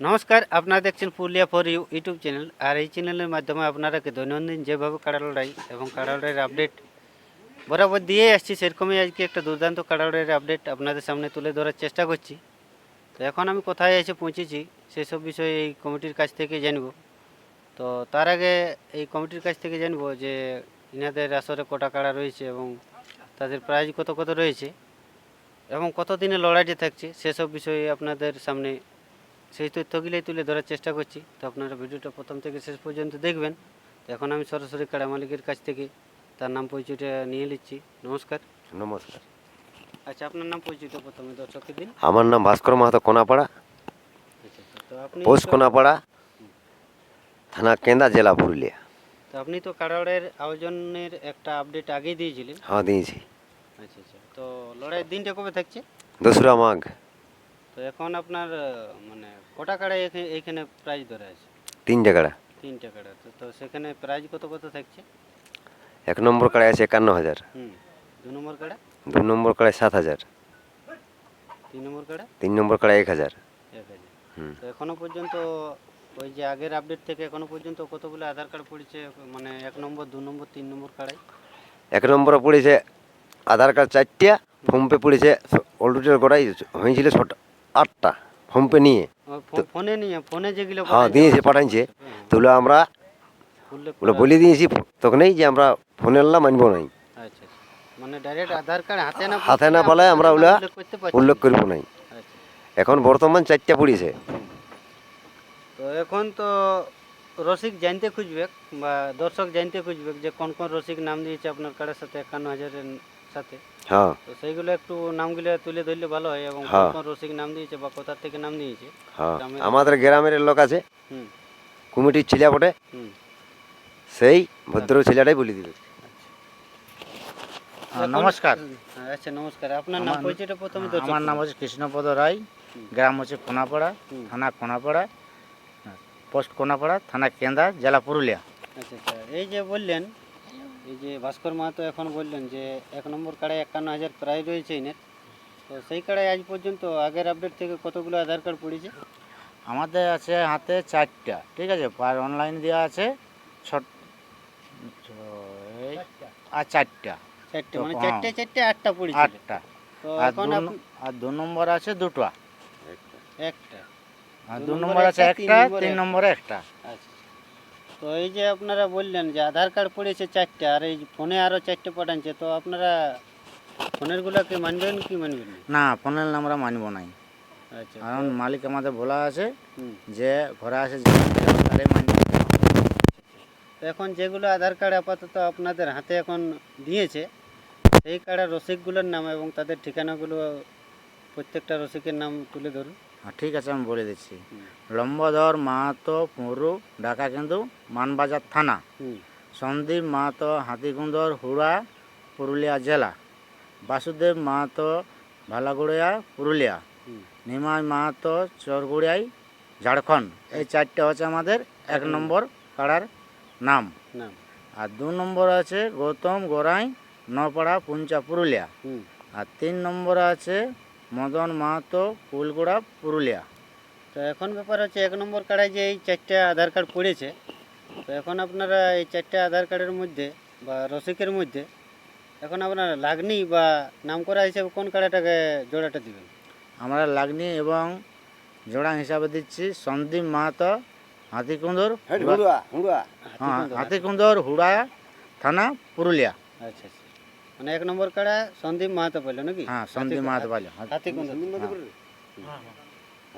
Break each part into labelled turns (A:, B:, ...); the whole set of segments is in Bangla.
A: নমস্কার, আপনারা দেখছেন Purulia for you YouTube channel. আর এই চ্যানেলের মাধ্যমে আপনারা কি দৈনন্দিন যেভাবে কাড়া লড়াই এবং কাড়া লড়াইয়ের আপডেট বরাবর দিয়ে আসছি, সেরকমই আজকে একটা দুর্দান্ত কাড়া লড়াইয়ের আপডেট আপনাদের সামনে তুলে ধরার চেষ্টা করছি। তো এখন আমি কোথায় এসে পৌঁছেছি, সেসব বিষয়ে এই কমিটির কাছ থেকে জানব। তো তার আগে এই কমিটির কাছ থেকে জানব যে ইনাদের আসরে কটা কাড়া রয়েছে এবং তাদের প্রাইজ কত কত রয়েছে এবং কত দিনে লড়াইটি থাকছে, সেসব বিষয়ে আপনাদের সামনে সেই তথ্যগুলোই তুলে ধরার চেষ্টা করছি। তো আপনারা ভিডিওটা প্রথম থেকে শেষ পর্যন্ত দেখবেন। তো এখন আমি সরাসরি কাড়া মালিকের কাছ থেকে তার নাম পরিচয়টা নিয়ে নিচ্ছি। নমস্কার।
B: নমস্কার।
A: আচ্ছা আপনার নাম পরিচয়টা প্রথমে দর্শকের দিন।
B: আমার নাম ভাস্কর মাহাতো কোনাপাড়া।
A: আচ্ছা তো আপনি
B: পোস্ট কোনাপাড়া থানা কেন্দা জেলা পুরুলিয়া।
A: তো আপনি তো কাড়াড়ের আয়োজনের একটা আপডেট আগেই দিয়েছিলেন।
B: হ্যাঁ দিয়েছি।
A: আচ্ছা আচ্ছা তো লড়াইয়ের দিনটা কবে থাকছে?
B: দোসরা মাঘ।
A: তো এখন আপনার মানে কটা এখে- এইখানে প্রাইজ ধরে আছে?
B: তিন জায়গাটা
A: তিনটা কাড়া। তো তো সেখানে প্রাইজ কত কত থাকছে?
B: এক নম্বর কাড়ায় আছে একান্ন হাজার।
A: হুম দু নম্বর কাড়া?
B: দু নম্বর কাড়ায় সাত হাজার।
A: তিন নম্বর কাড়া?
B: তিন নম্বর কাড়ায় এক হাজার।
A: এক হাজার।
B: হুম।
A: তো এখনও পর্যন্ত ওই যে আগের আপডেট থেকে এখনও পর্যন্ত কতগুলো আধার কার্ড পড়েছে? মানে এক নম্বর দু নম্বর তিন নম্বর কার্ডাই
B: এক নম্বরে পড়েছে আধার কার্ড চারটিয়া ফোনপে পড়েছে অলরেডি গোটাই হয়েছিল ছোট আটটা ফোনপে নিয়ে।
A: ফোনে নিয়ে ফোনে যেগুলো
B: হ্যাঁ দিয়েছে পাঠাইছে।
A: হ্যাঁ, হ্যাঁ,
B: আমরা ওগুলো বলে দিয়েছি তখনই যে আমরা ফোনে আনলাম মানবো নাই।
A: আচ্ছা আচ্ছা। মানে ডাইরেক্ট আধার কার্ড হাতে না
B: হাতে না
A: পৌঁছলে
B: পালায় আমরা ওগুলা
A: উল্লেখ
B: করব নাই।
A: আচ্ছা।
B: এখন বর্তমান চারটা পড়েছে।
A: তো এখন তো রসিক জানতে খুঁজবে বা দর্শক জানতে খুঁজবে যে কোন কোন রসিক নাম দিয়েছে আপনার কার্ডের সাথে একান্ন হাজারের সাথে।
B: হ্যাঁ।
A: তো সেইগুলো একটু নামগুলো তুলে ধরলে ভালো হয় এবং কোন
B: হ্যাঁ।
A: কোন রসিক নাম দিয়েছে বা কোথা থেকে নাম দিয়েছে।
B: হ্যাঁ।
A: গ্রামের-
B: আমাদের গ্রামের লোক আছে।
A: হুম।
B: কমিটির ছেলে বটে।
A: হুম।
B: সেই ভদ্র ছেলেটাই বলে দিবে
C: হ্যাঁ, নমস্কার।
A: হ্যাঁ, আচ্ছা নমস্কার। আপনার নাম
C: আমার-
A: পরিচয়টা প্রথমে দর্শক
C: আমার নাম হচ্ছে কৃষ্ণপদ রায়।
A: হুম।
C: গ্রাম হচ্ছে কোনাপাড়া
A: হুম।
C: থানা কোনাপাড়া। হ্যাঁ, পোস্ট কোনাপাড়া থানা কেন্দ্রা জেলা পুরুলিয়া।
A: আচ্ছা আচ্ছা। এই যে বললেন এই যে ভাস্কর মাহাতো এখন বললেন যে এক নম্বর কাড়ায় একান্ন হাজার প্রায় রয়েছে এনের তো সেই কাড়ায় আজ পর্যন্ত আগের আপডেট থেকে কতগুলো আধার কার্ড পড়েছে?
C: আমাদের আছে হাতে চারটা ঠিক আছে? আর অনলাইন দেওয়া আছে ছয় আর চারটা।
A: চারটে মানে
C: হ্যাঁ।
A: চারটে চারটে আটটা পড়েছে।
C: আটটা।
A: তো এখন
C: আর দু নম্বর আছে দুটো।
A: একটা।
C: আর
A: দু নম্বর
C: আছে
A: একটা, তিন। নম্বরে একটা। আচ্ছা। তো এই যে আপনারা বললেন যে আধার কার্ড পড়েছে চারটে আর এই ফোনে আরও চারটে পাঠানছে তো আপনারা ফোনের গুলাকে মানবেন কি মানবেন না?
C: না ফোনের আমরা মানবো নাই।
A: আচ্ছা।
C: কারণ মালিক আমাদের বলা আছে
A: হুম।
C: যে ঘরে যে মানবে।
A: তো এখন যেগুলো আধার কার্ড আপাতত আপনাদের হাতে এখন দিয়েছে সেই কার্ডের রসিকগুলোর নাম এবং তাদের ঠিকানাগুলো প্রত্যেকটা রসিকের নাম তুলে ধরুন।
C: ঠিক আছে আমি বলে দিচ্ছি। লম্বধর মাহাতো পুরু ঢাকা কিন্তু মানবাজার থানা। সন্দীপ মাহাতো হাতিকুন্দর হুড়া পুরুলিয়া জেলা। বাসুদেব মাহাতো ভালাগুড়িয়া পুরুলিয়া। নিমাই মাহাতো চরগুড়িয়াই ঝাড়খণ্ড। এই চারটে হচ্ছে আমাদের এক নম্বর পাড়ার নাম। আর দু নম্বর আছে গৌতম গোরাই নপাড়া পুঞ্চা পুরুলিয়া। আর তিন নম্বর আছে মদন মাহাতো কুলগুড়া পুরুলিয়া।
A: তো এখন ব্যাপার হচ্ছে এক নম্বর কার্ডে যে এই চারটে আধার কার্ড পড়েছে তো এখন আপনারা এই চারটে আধার কার্ডের মধ্যে বা রসিকের মধ্যে এখন আপনারা লাগনি বা নাম করা হিসেবে কোন কার্ডটাকে জোড়াটা দিবেন?
C: আমরা লাগনি এবং জোড়া হিসাবে দিচ্ছি সন্দীপ মাহাতো হাতিকুন্দর হ্যাঁ হাতিকুন্দর হুড়া থানা পুরুলিয়া।
A: আচ্ছা আচ্ছা। মানে এক নম্বর কার্ডে সন্দীপ মাহাতো পেল নাকি?
C: হ্যাঁ সন্দীপ মাহাতো পাইল
A: হাতিকুন্দ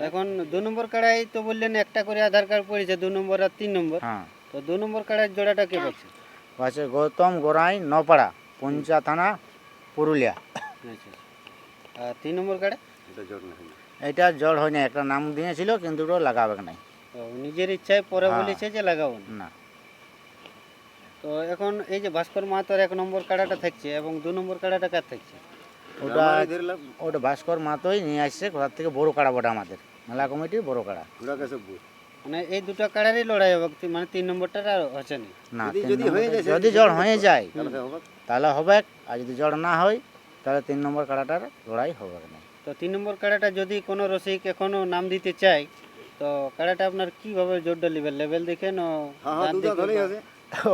A: এখন দু নম্বর কাড়াই তো বললেন একটা করে আধার কার্ড পড়েছে দু নম্বর আর তিন নম্বর।
C: হ্যাঁ।
A: তো দু নম্বর কার্ডের জোড়াটা কে পাচ্ছে
C: আছে গৌতম গোরাই নপাড়া পুঞ্চা থানা পুরুলিয়া।
A: আচ্ছা আচ্ছা। আর তিন নম্বর কার্ডে
C: এটা জল হয় না একটা নাম দিয়েছিল কিন্তু ওটা লাগাবে নাই।
A: নিজের ইচ্ছায় পরে
C: হ্যাঁ।
A: বলেছে যে লাগাবো না। তো এখন এই যে ভাস্কর মাহাতোর এক নম্বর কাড়াটা থাকছে এবং দু নম্বর কাড়াটা কার থাকছে?
C: ওটা ওটা ভাস্কর মাতোই নিয়ে আসছে কোথার থেকে বড় কাড়া বটা আমাদের। মেলা কমিটির বড় কাড়া।
A: মানে এই দুটো কাড়ারই লড়াই হবে মানে তিন নম্বরটা আর হচ্ছে না।
C: যদি জল হয়ে যায় তাহলে হবে। আর যদি জল না হয় তাহলে তিন নম্বর কাড়াটার লড়াই হবে না।
A: তো তিন নম্বর কাড়াটা যদি কোনো রসিক এখনও নাম দিতে চায় তো কাড়াটা আপনার কীভাবে জোরটা নেবেন লেভেল দেখে না দেখে বা-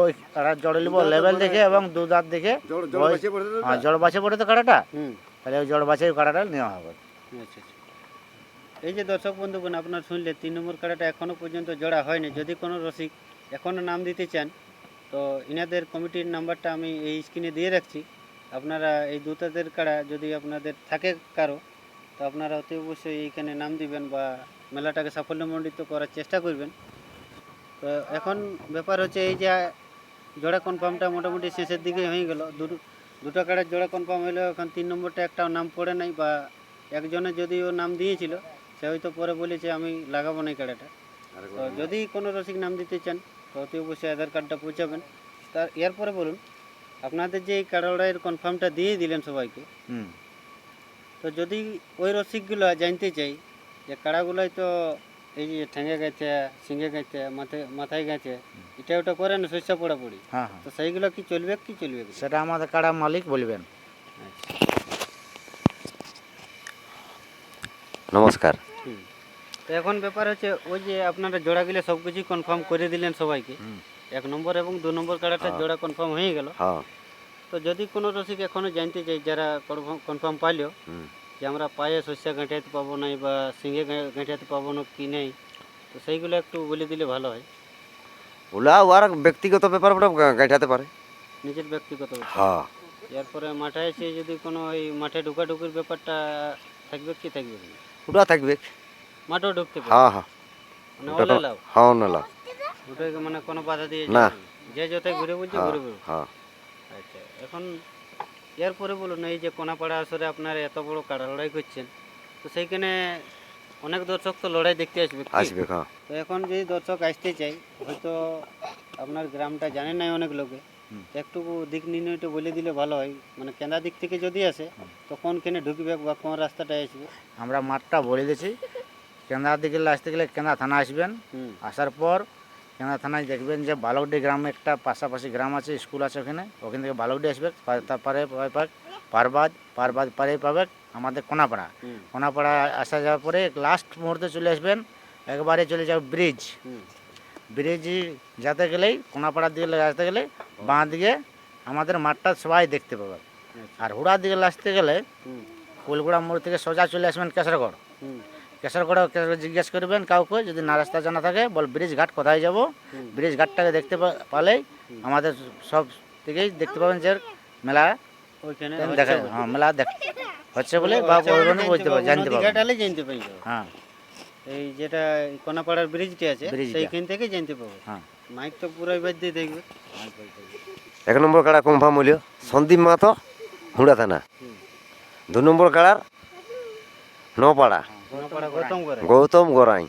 C: ওই কাড়ার জড় নিব লেভেল দেখে এবং দু দাঁত দেখে হ্যাঁ জড় বাছে পড়ে তো কাড়াটা তাহলে ওই জড় বাছে কাড়াটা নেওয়া হবে।
A: আচ্ছা আচ্ছা। এই যে দর্শক বন্ধুগণ আপনার শুনলে তিন নম্বর কাড়াটা এখনও পর্যন্ত জোড়া হয়নি। যদি কোনো রসিক এখনও নাম দিতে চান তো ইনাদের কমিটির নাম্বারটা আমি এই স্ক্রিনে দিয়ে রাখছি। আপনারা এই দুতাদের কাড়া যদি আপনাদের থাকে কারও তো আপনারা অতি অবশ্যই এইখানে নাম দিবেন বা মেলাটাকে সাফল্যমণ্ডিত করার চেষ্টা করবেন। তো এখন ব্যাপার হচ্ছে এই যে জোড়া কনফার্মটা মোটামুটি শেষের দিকে হয়ে গেল। দুটো দুটো কাড়ার জোড়া কনফার্ম হলো এখন তিন নম্বরটা একটাও নাম পড়ে নাই বা একজনের যদিও নাম দিয়েছিল সে হয়তো পরে বলেছে আমি লাগাবো না এই কাড়াটা তো যদি কোনো রসিক নাম দিতে চান তো অতি অবশ্যই আধার কার্ডটা পৌঁছাবেন। তার এরপরে বলুন আপনাদের যে এই কাড়াড়াইয়ের কনফার্মটা দিয়ে দিলেন সবাইকে তো যদি ওই রসিকগুলো জানতে চাই যে কাড়াগুলোই তো এই যে ঠেঙে গেছে সিঙ্গে গেছে মাথায় মাথায় গেছে এটা ওটা করে না শস্য পড়াপড়ি
C: হ্যাঁ হ্যাঁ।
A: তো সেইগুলো কি চলবে কি চলবে?
C: সেটা আমাদের কাড়া মালিক বলবেন।
A: আচ্ছা।
B: নমস্কার।
A: হুম। তো এখন ব্যাপার হচ্ছে ওই যে আপনারা জোড়া গেলে সব কিছুই কনফার্ম করে দিলেন সবাইকে। এক নম্বর এবং দু নম্বর কাড়াটা জোড়া কনফার্ম হয়ে গেল।
B: হ্যাঁ।
A: তো যদি কোনো রসিক এখনও জানতে চাই যারা কনফার্ম পাইলো
B: হুম।
A: যে আমরা পায়ে শস্য গাঁঠাতে পাবো নাই বা সিঙ্গে গাঁঠাতে পাবো না কি নেই তো সেইগুলো একটু বলে দিলে ভালো হয়।
B: ওলা ওর ব্যক্তিগত ব্যাপার ওটা গাইঠাতে পারে।
A: নিজের ব্যক্তিগত
B: হ্যাঁ।
A: এরপরে মাঠে এসে যদি কোনো ওই মাঠে ঢুকাঢুকির ব্যাপারটা থাকবে কি থাকবে?
B: ওটা থাকবে।
A: মাঠেও ঢুকতে পারে।
B: হ্যাঁ হ্যাঁ।
A: মানে ওলা
B: হ্যাঁ না লাভ।
A: ওটাকে মানে কোনো বাধা দিয়ে
B: না।
A: যে যতই ঘুরে বলছে
B: হ্যাঁ
A: ঘুরে বেরো
B: হ্যাঁ।
A: আচ্ছা এখন এরপরে বলুন এই যে কোনাপাড়া আসরে আপনারা এত বড় কাড়া লড়াই করছেন তো সেইখানে অনেক দর্শক তো লড়াই দেখতে আসবে
B: আসবে হ্যাঁ।
A: তো এখন যদি দর্শক আসতে চাই হয়তো আপনার গ্রামটা জানে নাই অনেক লোকে একটু দিক নির্ণয়টা বলে দিলে ভালো হয় মানে কেন্দা দিক থেকে যদি আসে তো কোনখানে ঢুকবে বা কোন রাস্তাটায় আসবে?
C: আমরা মাঠটা বলে দিয়েছি কেন্দ্রার দিকে আসতে গেলে কেন্দ্রা থানা আসবেন
A: হুম।
C: আসার পর কেন্দ্রা থানায় দেখবেন যে বালকডি গ্রামে একটা পাশাপাশি গ্রাম আছে স্কুল আছে ওখানে। ওখান থেকে বালকডি আসবে তারপরে পারবাদ পারবাদ পারে পাবে আমাদের কোনাপাড়া। কোনাপাড়া আসা যাওয়ার পরে লাস্ট মুহূর্তে চলে আসবেন একবারে চলে যাবে ব্রিজ ব্রিজ যেতে গেলেই কোনাপাড়ার দিকে আসতে গেলে বাঁ দিকে আমাদের মাঠটা সবাই দেখতে পাবে।
A: আচ্ছা।
C: আর হুড়ার দিকে আসতে গেলে
A: হুম।
C: ফুলগুড়া মোড় থেকে সোজা চলে আসবেন কেশরগড়। কেশরগড়ে জিজ্ঞেস করবেন কাউকে যদি না রাস্তা জানা থাকে বল ব্রিজ ঘাট কোথায় যাব? ব্রিজ ঘাটটাকে দেখতে পালেই আমাদের সব থেকেই দেখতে পাবেন যে মেলা
A: ওইখানে
C: দেখা হ্যাঁ মেলা দেখ হচ্ছে বলে বা
A: আচ্ছা,
C: বলবেন
A: জানতে
C: বলতে
A: পারব,
C: জানতে হ্যাঁ।
A: এই যেটা কোনাপাড়ার ব্রিজটি আছে। সেইখান থেকে জানতে পাবো
C: হ্যাঁ।
A: মাইক তো পুরো এবার দিয়ে দেখবে।
B: এক নম্বর কাড়া কনফার্ম হইল সন্দীপ মাহাতো হুড়া থানা। দু নম্বর কাড়ার নপাড়া
A: গৌতম
B: গড়াই।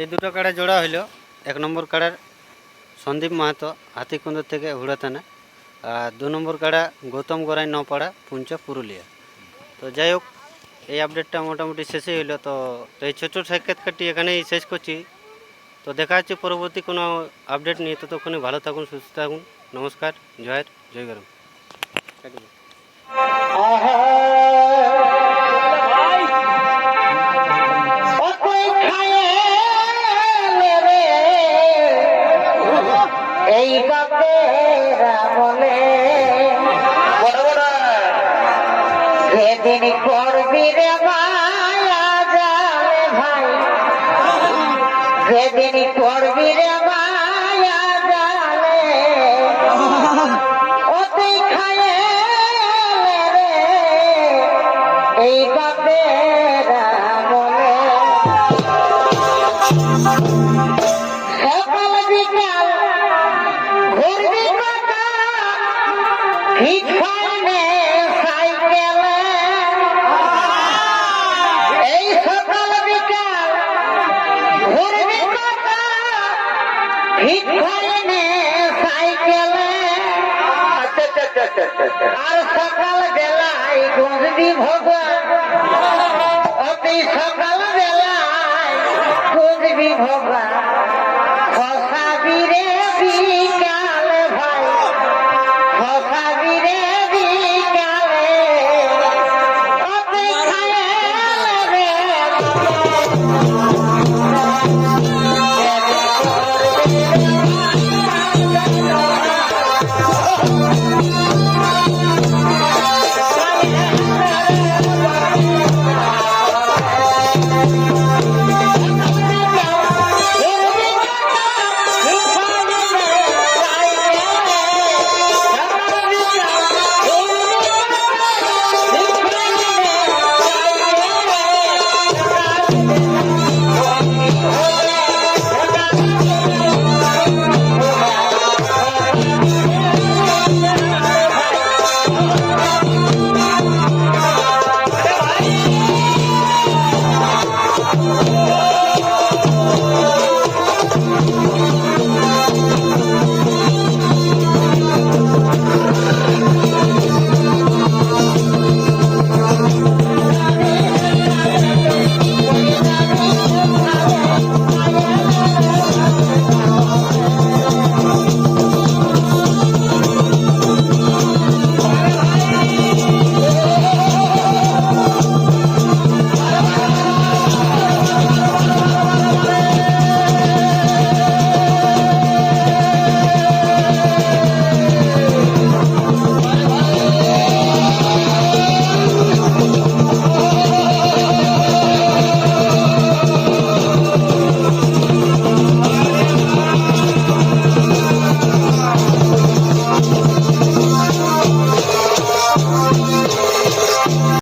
A: এই দুটো কাড়া জোড়া হইল। এক নম্বর কাড়ার সন্দীপ মাহাতো হাতিকুন্দর থেকে হুড়া থানা আর দু নম্বর কাড়া গৌতম গড়াই নপাড়া পুঞ্চ পুরুলিয়া। তো যাই হোক এই আপডেটটা মোটামুটি শেষই হইল। তো তো এই ছোটো সাক্ষাৎকারটি এখানেই শেষ করছি। তো দেখা হচ্ছে পরবর্তী কোনো আপডেট নিয়ে। ততক্ষণে ভালো থাকুন সুস্থ থাকুন। নমস্কার জয়ের জয় গরম
D: যেদিন করবি রে মায়া জালে ভাই। যেদিন করবি রে আর সকাল বেলায় গুঁজবি ভগবান। অতি সকাল বেলায় গুঁজবি ভগবান। খসাবি রে বিকাল